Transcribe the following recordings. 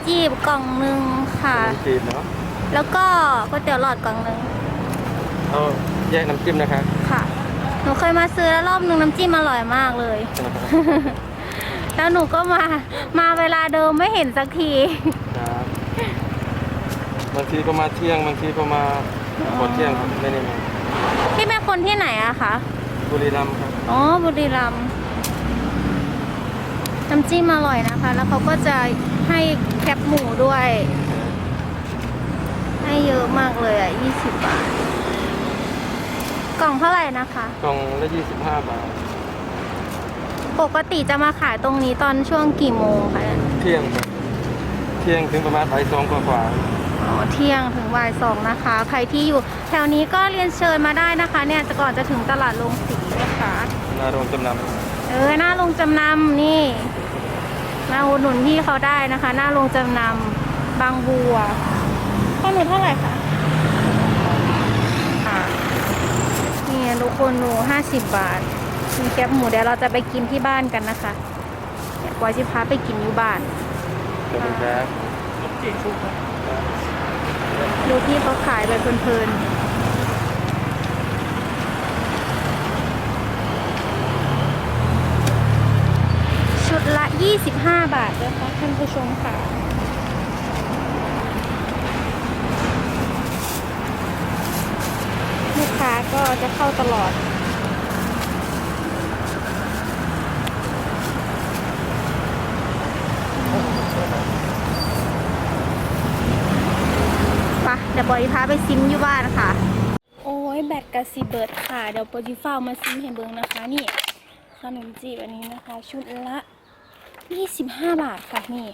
มจีบกล่องหนึ่งค่ะขนมจีบเนาะแล้วก็ก๋วยเตี๋ยวหลอดกล่องหนึ่งเอาแยกน้ำจิ้มนะครับค่ะหนูเคยมาซื้อแล้วรอบนึงน้ำจิ้มอร่อยมากเลย แล้วหนูก็มามาเวลาเดิมไม่เห็นสักทีครับบางทีก็มาเที่ยงบางทีก็มาก่อนเที่ยงครับไม่ได้มาพี่เป็นคนที่ไหนอะคะบุรีรัมย์ครับอ๋อบุรีรัมย์น้ำจิ้มอร่อยนะคะ แล้วเขาก็จะ ให้แคปหมูด้วย ให้เยอะมากเลยอะ20บาท กล่องเท่าไหร่นะคะ กล่องละ25บาท ปกติจะมาขายตรงนี้ตอนช่วงกี่โมงคะเที่ยงครับเที่ยงถึงประมาณบ่ายสองกว่าอ๋อเที่ยงถึงบ่ายสองนะคะ ใครที่อยู่แถวนี้ก็เรียนเชิญมาได้นะคะ เนี่ยจะก่อนจะถึงตลาดลงสีนะคะๆหนาโรงจำนำ เออหน้าลงจำนำนี่ มาอุดหนุนพี่เขาได้นะคะ หน้าลงจำนำบางบัวข้าวหนูเท่าไหร่คะอ่านี่ทุกคนหนูห้าสิบบาท มีแคบหมูเดี๋ยวเราจะไปกินที่บ้านกันนะคะเดี๋ยวกว่าจะพาไปกินอยู่บ้านขอบคุณครับดูพี่เขาขายไปเพลินๆ ละ 25 บาทนะคะท่านผู้ชมค่ะ ลูกค้าก็จะเข้าตลอดปะเดี๋ยวบอยพาไปซิมอยู่บ้านค่ะ โอ้ยแบตกระสีเบิร์ดค่ะ เดี๋ยวบอยฟ้ามาซิมให้เบิ้งนะคะนี่ขนมจีบอันนี้นะคะ ชุดละ 25บห้าบาทค่ะนี่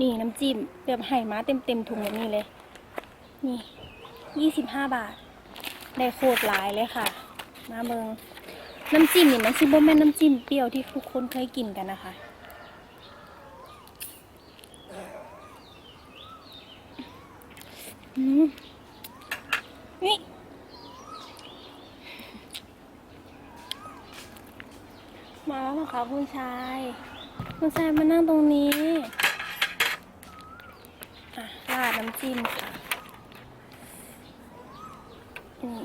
นี่น้ำจิ้มแบบไห่มาเต็มเต็มถุงแบบนี้เลย นี่25บห้าบาท ได้โคตรหลายเลยค่ะ มาเบิงน้ำจิ้มนี่มันซิบแม่น้ำจิ้มเปรี้ยวที่ทุกคนเคยกินกันนะคะมนี่มาแล้วเหรอคะคุณชาย คุณชายมานั่งตรงนี้ราดน้ำจิ้มค่ะ นี่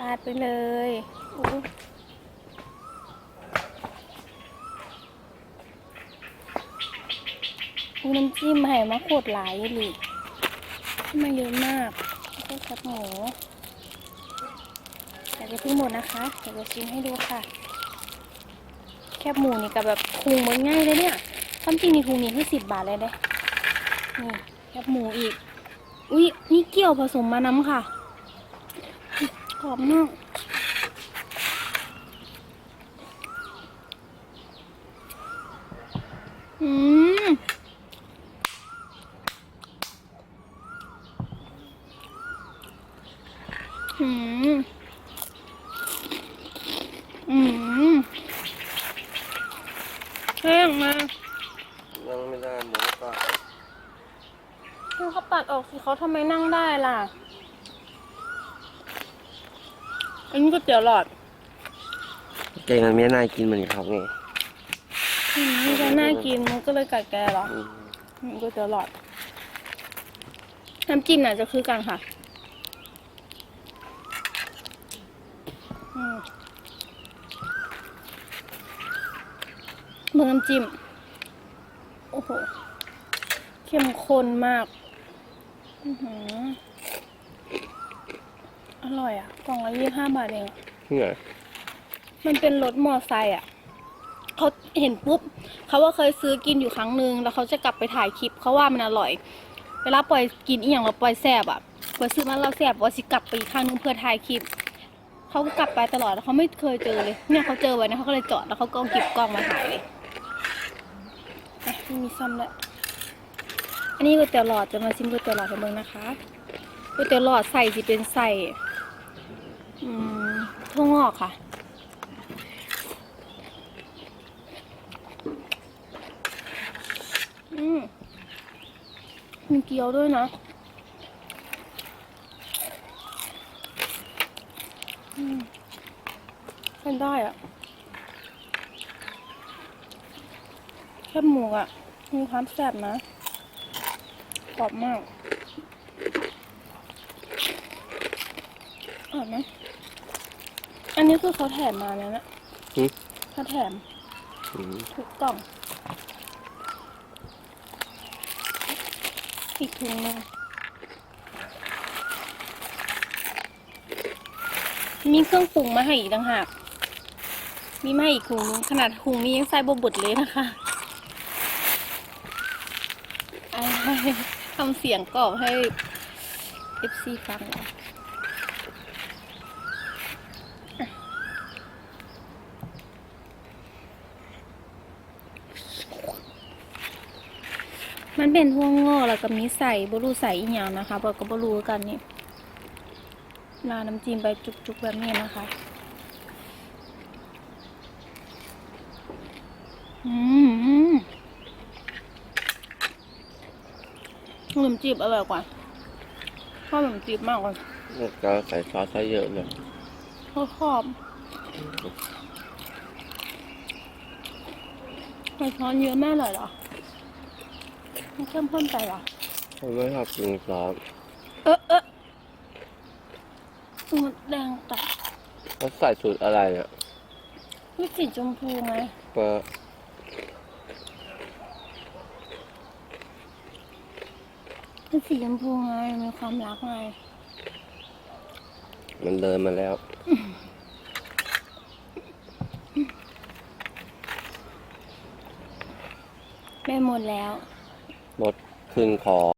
ราดไปเลยอู้อู้น้ำจิ้มไห่มาโคตรหลายเลยขึ้นมาเยอะมากแล้วก็กับหมูแต่จะเพิ่งหมดนะคะ เดี๋ยวจะชิมให้ดูค่ะ แคบหมูนี่กับแบบคุงมันง่ายเลยเนี่ยความจริงนี่คุงนี่ให้สิบบาทเลยเด้นี่แคบหมูอีก อุ้ยนี่เกี่ยวผสมมาน้ำค่ะกรอบมากอืมอืม อืมแห้งมา นั่งไม่ได้หมูก็ คือ เขาปัดออกสิเขาทำไมนั่งได้ล่ะ อันนี้ก๋วยเตี๋ยวหลอดแกงมันไม่น่ากินเหมือนเขาไงอืมมันจะน่ากินมันก็เลยกัดแกเหรออืมอืมก๋วยเตี๋ยวหลอดน้ำจิ้มน่ะจะคือกันค่ะอืมเมือน้ำจิ้มโอ้โหเข้มข้นมาก อือหืออร่อยอะ กล่องละยี่ห้าบาทเองอะเหนื่อยมันเป็นรถมอไซค์อะ เขาเห็นปุ๊บ เขาว่าเคยซื้อกินอยู่ครั้งหนึ่งแล้วเขาจะกลับไปถ่ายคลิป เขาว่ามันอร่อย เวลาปล่อยกินอีหยังเราปล่อยแซบอะปล่อยซื้อมาเราแซบว่าสิกลับไปอีกครั้งหนึงเพื่อถ่ายคลิป เขาก็กลับไปตลอดแล้วเขาไม่เคยเจอเลย เนี่ยเขาเจอไว้นะเขาก็เลยจอดแล้วเขาก็เอาเก็บกล้องมาถ่ายเลยอะไม่มีซ้ำแล้ว อันนี้ก๋วยเตี๋ยวหลอดจะมาชิมก๋วยเตี๋ยวหลอดให้เบิ่งนะคะก๋วยเตี๋ยวหลอดใส่สิเป็นใส่ถั่วงอกค่ะอืมมีเกี๊ยวด้วยนะอืมทานได้อะแคบหมูอะมีความแซ่บนะ กรอบมากอร่อยไหมอันนี้คือเขาแถมมาแล้วนะหืมเขาแถมอืมทุกกล่อง อีกถุงหนึงมีเครื่องปรุงมาให้อีกต่างหาก มีมาให้อีกถุงนึงขนาดถุงนี้ยังใส่บบุดเลยนะคะอะไร ทำเสียงกรอบให้ FC ฟังเหรอมันเป็นห่วงงอแล้วก็มีใส่บรูใส่อีกอย่างนะคะบอกก็บรูกันนี่ราน้ำจิ้มไปจุกๆแบบนี้นะคะอืมขน มจีบอร่อยกว่าชอบขนมจีบมากกว่าก็ใส่ซอสซะเยอะเลยชอบชอบใส่ช้อนเยอะแม่เลยเหรอมันเข้มข้นไปเหรอผมไม่ชอบกินซอสเออเออหมดแดงแตกแล้วใส่สูตรอะไรอะนี่สีชมพูไงเปิด สีชมพูไงมีความรักไง มันเดินมาแล้วแม่หมดแล้ว หมดครึ่งคอ